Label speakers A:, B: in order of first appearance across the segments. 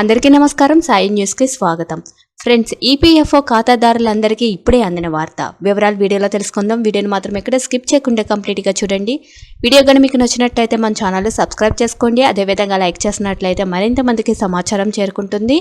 A: అందరికీ నమస్కారం. సాయి న్యూస్కి స్వాగతం. ఫ్రెండ్స్ ఈపీఎఫ్ఓ ఖాతాదారులందరికీ ఇప్పుడే అందిన వార్త. వివరాలు వీడియోలో తెలుసుకుందాం. వీడియోని మాత్రం ఎక్కడ స్కిప్ చేయకుండా కంప్లీట్గా చూడండి. వీడియో కానీ మీకు నచ్చినట్టయితే మన ఛానల్ సబ్స్క్రైబ్ చేసుకోండి. అదేవిధంగా లైక్ చేసినట్లయితే మరింత మందికి సమాచారం చేరుకుంటుంది.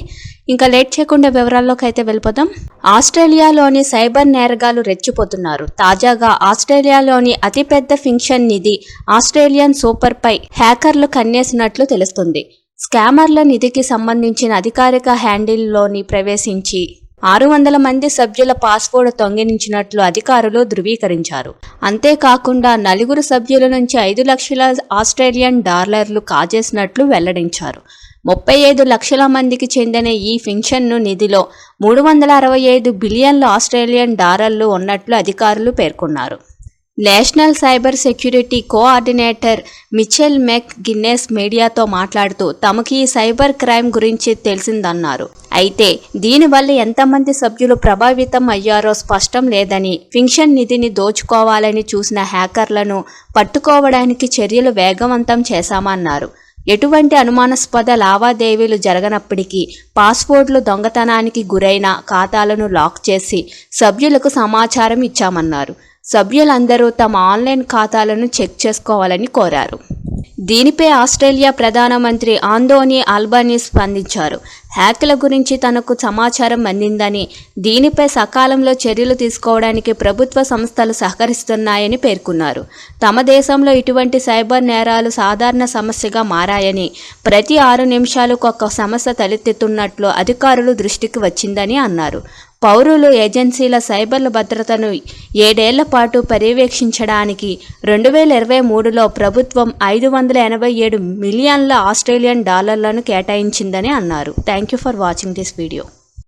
A: ఇంకా లేట్ చేయకుండా వివరాల్లోకి అయితే వెళ్ళిపోదాం. ఆస్ట్రేలియాలోని సైబర్ నేరగాలు రెచ్చిపోతున్నారు. తాజాగా ఆస్ట్రేలియాలోని అతిపెద్ద ఫింక్షన్ నిధి ఆస్ట్రేలియన్ సూపర్పై హ్యాకర్లు కన్నేసినట్లు తెలుస్తుంది. స్కామర్ల నిధికి సంబంధించిన అధికారిక హ్యాండిల్లోని ప్రవేశించి ఆరు వందల మంది సభ్యుల పాస్వర్డ్ తొంగినించినట్లు అధికారులు ధృవీకరించారు. అంతేకాకుండా నలుగురు సభ్యుల నుంచి ఐదు లక్షల ఆస్ట్రేలియన్ డాలర్లు కాజేసినట్లు వెల్లడించారు. ముప్పై ఐదు లక్షల మందికి చెందిన ఈ ఫింక్షన్ను నిధిలో మూడు వందల అరవై ఐదు బిలియన్ల ఆస్ట్రేలియన్ డాలర్లు ఉన్నట్లు అధికారులు పేర్కొన్నారు. National cyber security coordinator Michelle McGuinness మీడియాతో మాట్లాడుతూ తమకి ఈ సైబర్ క్రైమ్ గురించి తెలిసిందన్నారు. అయితే దీనివల్ల ఎంతమంది సభ్యులు ప్రభావితం అయ్యారో స్పష్టం లేదని ఫింక్షన్ నిధిని దోచుకోవాలని చూసిన హ్యాకర్లను పట్టుకోవడానికి చర్యలు వేగవంతం చేశామన్నారు. ఎటువంటి అనుమానాస్పద లావాదేవీలు జరగనప్పటికీ పాస్వర్డ్లు దొంగతనానికి గురైన ఖాతాలను లాక్ చేసి సభ్యులకు సమాచారం ఇచ్చామన్నారు. సభ్యులందరూ తమ ఆన్లైన్ ఖాతాలను చెక్ చేసుకోవాలని కోరారు. దీనిపై ఆస్ట్రేలియా ప్రధానమంత్రి ఆందోని ఆల్బానీ స్పందించారు. హ్యాక్ల గురించి తనకు సమాచారం అందిందని దీనిపై సకాలంలో చర్యలు తీసుకోవడానికి ప్రభుత్వ సంస్థలు సహకరిస్తున్నాయని పేర్కొన్నారు. తమ దేశంలో ఇటువంటి సైబర్ నేరాలు సాధారణ సమస్యగా మారాయని ప్రతి ఆరు నిమిషాలకు ఒక సమస్య తలెత్తుతున్నట్లు అధికారులు దృష్టికి వచ్చిందని అన్నారు. పౌరులు ఏజెన్సీల సైబర్ల భద్రతను ఏడేళ్ళ పాటు పర్యవేక్షించడానికి రెండు వేల ఇరవై మూడులో ప్రభుత్వం ఐదు వందల ఎనభై ఏడు మిలియన్ల ఆస్ట్రేలియన్ డాలర్లను కేటాయించిందని అన్నారు. Thank you for watching this video.